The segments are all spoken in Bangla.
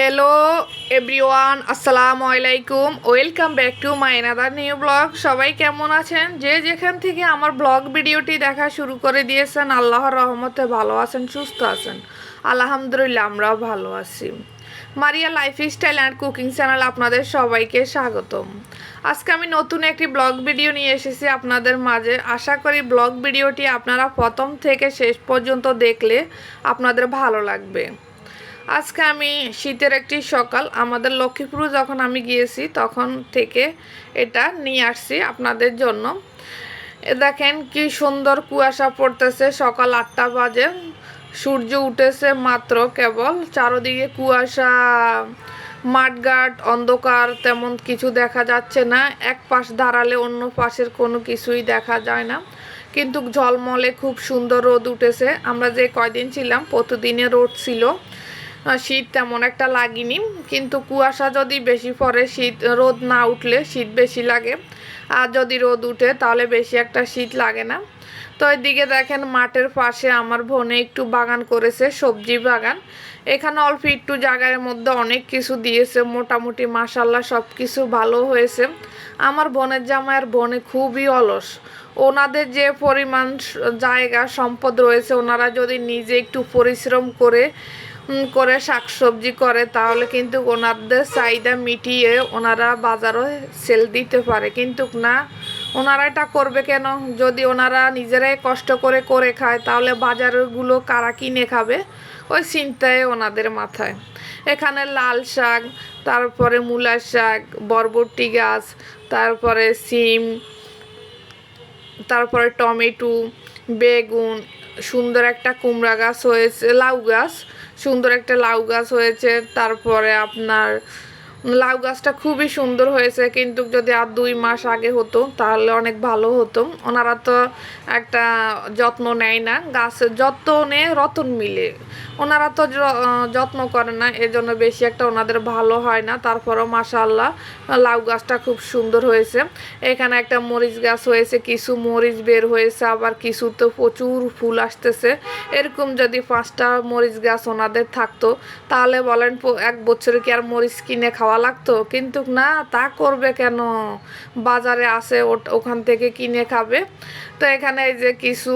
হ্যালো এভরিওয়ান আসসালামু আলাইকুম welcome back to my another new vlog সবাই কেমন আছেন? যে যেখান থেকে আমার ব্লগ ভিডিওটি দেখা শুরু করে দিয়েছেন, আল্লাহর রহমতে ভালো আছেন, সুস্থ আছেন। আলহামদুলিল্লাহ, আমরাও ভালো আছি। Maria lifestyle and cooking channel আপনাদের সবাইকে স্বাগতম। আজকে আমি নতুন একটি ব্লগ ভিডিও নিয়ে এসেছি আপনাদের মাঝে। আশা করি ব্লগ ভিডিওটি আপনারা প্রথম থেকে শেষ পর্যন্ত দেখলে আপনাদের ভালো লাগবে। আজকে আমি শীতের একটি সকাল। আমাদের লক্ষ্মীপুর যখন আমি গিয়েছি, তখন থেকে এটা নিয়ে আসছি আপনাদের জন্য। দেখেন কি সুন্দর কুয়াশা পড়তেছে। সকাল আটটা বাজে, সূর্য উঠেছে মাত্র কেবল। চারোদিকে কুয়াশা, মাঠঘাট, অন্ধকার, তেমন কিছু দেখা যাচ্ছে না। এক পাশ দাঁড়ালে অন্য পাশের কোনো কিছুই দেখা যায় না। কিন্তু ঝলমলে খুব সুন্দর রোদ উঠেছে। আমরা যে কয়দিন ছিলাম প্রতিদিনে রোদ ছিল। শীত তেমন একটা লাগেনি, কিন্তু কুয়াশা যদি বেশি পড়ে, শীত, রোদ না উঠলে শীত বেশি লাগে। আর যদি রোদ উঠে, তাহলে বেশি একটা শীত লাগে না। তো এদিকে দেখেন মাঠের পাশে আমার বোনে একটু বাগান করেছে, সবজি বাগান। এখানে অল্প একটু জায়গার মধ্যে অনেক কিছু দিয়েছে, মোটামুটি মাসাল্লাহ সব কিছু ভালো হয়েছে। আমার বোনের জামাইয়ের বোনে খুবই অলস। ওনাদের যে পরিমাণ জায়গা, সম্পদ রয়েছে, ওনারা যদি নিজে একটু পরিশ্রম করে করে শাকসবজি করে, তাহলে কিন্তু ওনাদের চাহিদা মিটিয়ে ওনারা বাজারও সেল দিতে পারে। কিন্তু না, ওনারা এটা করবে কেন? যদি ওনারা নিজেরাই কষ্ট করে করে খায়, তাহলে বাজারগুলো কারা কিনে খাবে? ওই চিন্তায় ওনাদের মাথায়। এখানে লাল শাক, তারপরে মূলা শাক, বরবটি গাছ, তারপরে সিম, তারপরে টমেটো, বেগুন সুন্দর একটা কুমড়া গাছ হয়েছে লাউ গাছ। সুন্দর একটা লাউ গাছ হয়েছে তারপরে আপনার লাউ গাছটা খুবই সুন্দর হয়েছে, কিন্তু যদি আর দুই মাস আগে হতো, তাহলে অনেক ভালো হতো। ওনারা তো একটা যত্ন নেয় না গাছের যত্ন রতন মিলে। ওনারা তো যত্ন করে না, এজন্য বেশি একটা ওনাদের ভালো হয় না। তারপরও মাশাল্লাহ লাউ গাছটা খুব সুন্দর হয়েছে। এখানে একটা মরিচ গাছ হয়েছে, কিছু মরিচ বের হয়েছে, আবার কিছু তো প্রচুর ফুল আসতেছে। এরকম যদি পাঁচটা মরিচ গাছ ওনাদের থাকতো, তাহলে বলেন, এক বছরে কি আর মরিচ কিনে খাওয়া লাগতো। কিন্তু না, তা করবে কেন? বাজারে আসে ওখান থেকে কিনে খাবে। তো এখানে এই যে কিছু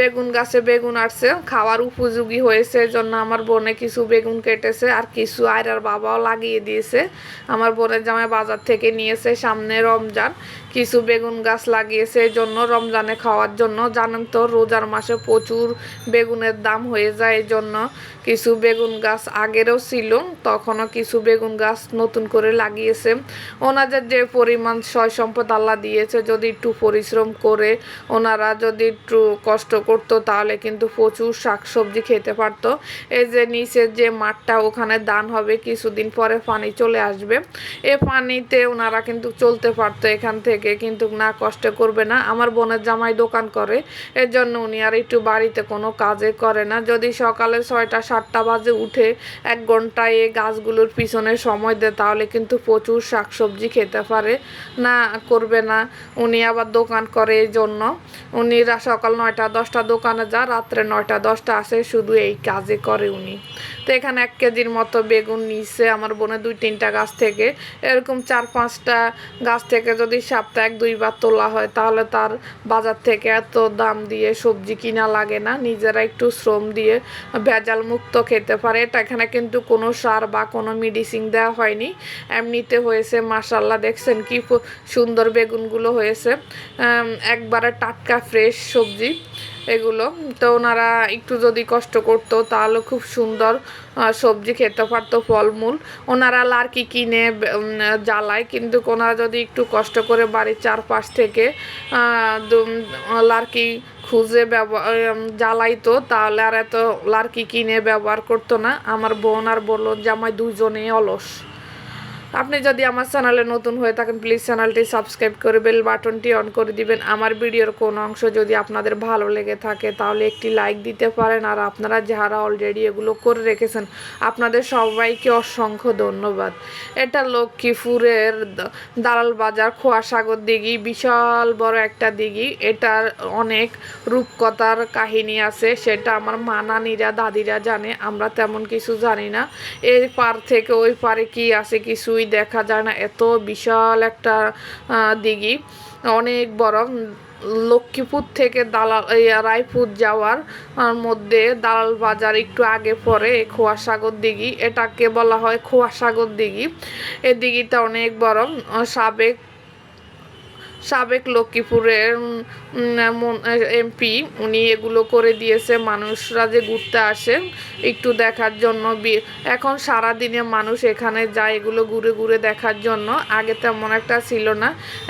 বেগুন গাছে বেগুন আসছে খাওয়ার উপযোগী হয়েছে জন্য আমার বোনে কিছু বেগুন কেটেছে, আর কিছু আয়রার বাবাও লাগিয়ে দিয়েছে। আমার বোনের জামাই বাজার থেকে নিয়েছে সামনে রমজান, কিছু বেগুন গাছ লাগিয়েছে এই জন্য রমজানে খাওয়ার জন্য। জানেন তো, রোজার মাসে প্রচুর বেগুনের দাম হয়ে যায় এই জন্য কিছু বেগুন গাছ আগেরও ছিল, তখনও কিছু বেগুন গাছ নতুন করে লাগিয়েছে। ওনাদের যে পরিমাণ সয় সম্পদ আল্লাহ দিয়েছে, যদি একটু পরিশ্রম করে, ওনারা যদি একটু কষ্ট করতো, তাহলে কিন্তু প্রচুর শাকসবজি খেতে পারতো। এই যে নিচের যে মাঠটা, ওখানে দান হবে, কিছুদিন পরে পানি চলে আসবে। এ পানিতে ওনারা কিন্তু চলতে পারতো এখান থেকে, কিন্তু না কষ্ট করবে না। আমার বোনের জামাই দোকান করে এর জন্য উনি আর একটু বাড়িতে কোনো কাজে করে না। যদি সকালে ছয়টা, সাতটা বাজে উঠে এক ঘন্টায় এই গাছগুলোর পিছনে সময় দেয়, তাহলে কিন্তু প্রচুর শাকসবজি খেতে পারে। না, করবে না। উনি আবার দোকান করে এই জন্য উনি রা- সকাল নয়টা দশটা দোকানে যা, রাত্রে নয়টা দশটা আসে, শুধু এই কাজে করে উনি। তো এখানে এক কেজির মতো বেগুন নিচ্ছে আমার বোনের দুই তিনটা গাছ থেকে। এরকম চার পাঁচটা গাছ থেকে যদি সপ্তাহে এক দুইবার তোলা হয়, তাহলে তার বাজার থেকে এত দাম দিয়ে সবজি কিনা লাগে না। নিজেরা একটু শ্রম দিয়ে ভেজাল মুক্ত খেতে পারে। এটা এখানে কিন্তু কোনো সার বা কোনো মেডিসিন দেওয়া হয়নি। এমনিতে হয়েছে মাসাল্লাহ দেখছেন কি সুন্দর বেগুনগুলো হয়েছে। একবারে টাটকা ফ্রেশ সবজি এগুলো। তো ওনারা একটু যদি কষ্ট করতো, তাহলে খুব সুন্দর সবজি খেতে পারতো ফলমূল। ওনারা লার্কি কিনে জ্বালায়, কিন্তু ওনারা যদি একটু কষ্ট করে বাড়ির চারপাশ থেকে লার্কি খুঁজে ব্যবহার জ্বালাইতো, তাহলে আর এত লার্কি কিনে ব্যবহার করতো না। আমার বোন আর বলল জামাই দুজনেই অলস। আপনি যদি আমার চ্যানেলে নতুন হয়ে থাকেন প্লিজ চ্যানেলটি সাবস্ক্রাইব করে বেল বাটনটি অন করে দিবেন। আমার ভিডিওর কোনো অংশ যদি আপনাদের ভালো লেগে থাকে, তাহলে একটি লাইক দিতে পারেন। আর আপনারা যারা অলরেডি এগুলো করে রেখেছেন, আপনাদের সবাইকে অসংখ্য ধন্যবাদ। এটা লক্ষ্মীপুরের দালাল বাজার খোয়াসাগর দিঘি, বিশাল বড় একটা দিঘি। এটার অনেক রূপকথার কাহিনী আছে, সেটা আমার মা নানিরা দাদিরা জানে, আমরা তেমন কিছু জানি না। এই পার থেকে ওই পারে কি আছে কিছুই দেখা যায় না, এত বিশাল একটা দিঘি। অনেক বড় লক্ষ্মীপুর থেকে দালাল রায়পুর যাওয়ার মধ্যে দালাল বাজার একটু আগে পরে খোয়াসাগর দিঘি। এটাকে বলা হয় খোয়াসাগর দিঘি। এই দিঘিটা অনেক বড় সাবেক সাবেক লক্ষ্মীপুরের এমপি, উনি এগুলো করে দিয়েছে, মানুষরা যে ঘুরতে আসে, একটু দেখার জন্য এখন সারা দিনে মানুষ এখানে যায় এগুলো ঘুরে ঘুরে দেখার জন্য, আগে তেমন একটা ছিল না,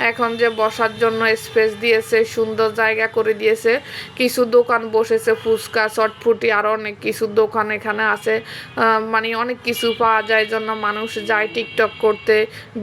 এখন যে বসার জন্য স্পেস দিয়েছে, সুন্দর জায়গা করে দিয়েছে, কিছু দোকান বসেছে, ফুচকা চটফুটি আর অনেক কিছু দোকান এখানে আছে মানে অনেক কিছু পাওয়া যায় জন্য মানুষ যায় টিকটক করতে,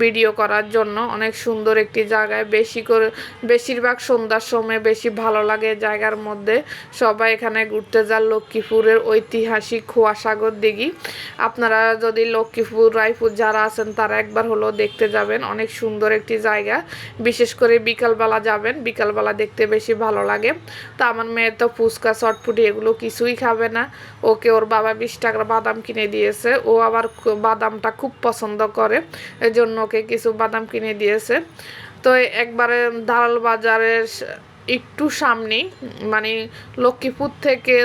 ভিডিও করার জন্য, অনেক সুন্দর একটি জায়গায় বেশি করে, বেশিরভাগ সন্ধ্যার সময় বেশি ভালো লাগে জায়গার মধ্যে। সবাই এখানে ঘুরতে যান লক্ষ্মীপুরের ঐতিহাসিক খোয়াসাগর দিঘি। আপনারা যদি লক্ষ্মীপুর, রায়পুর যারা আছেন, তারা একবার হলো দেখতে যাবেন। অনেক সুন্দর একটি জায়গা। বিশেষ করে বিকালবেলা যাবেন। বিকালবেলা দেখতে বেশি ভালো লাগে। তা আমার মেয়ে তো ফুচকা, চটপুটি এগুলো কিছুই খাবে না। ওকে ওর বাবা বিশ টাকার বাদাম কিনে দিয়েছে। ও আবার বাদামটা খুব পছন্দ করে। এজন্য ওকে কিছু বাদাম কিনে দিয়েছে। তো একবারে দালাল বাজারের একটু সামনেই মানে লক্ষ্মীপুর থেকে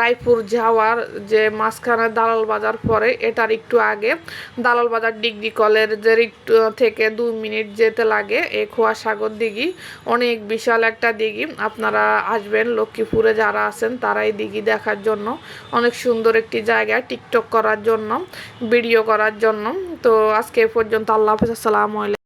রায়পুর যাওয়ার যে মাঝখানে দালাল বাজার পরে, এটার একটু আগে দালাল বাজার ডিগ্রি কলেজের একটু থেকে দু মিনিট যেতে লাগে। এই খোয়াসাগর দিঘি, অনেক বিশাল একটা দিঘি। আপনারা আসবেন লক্ষ্মীপুরে যারা আছেন, তারা এই দিঘি দেখার জন্য। অনেক সুন্দর একটি জায়গা, টিকটক করার জন্য, ভিডিও করার জন্য। তো আজকে এ পর্যন্ত আল্লাহ হাফিজ, আসসালামু আলাইকুম।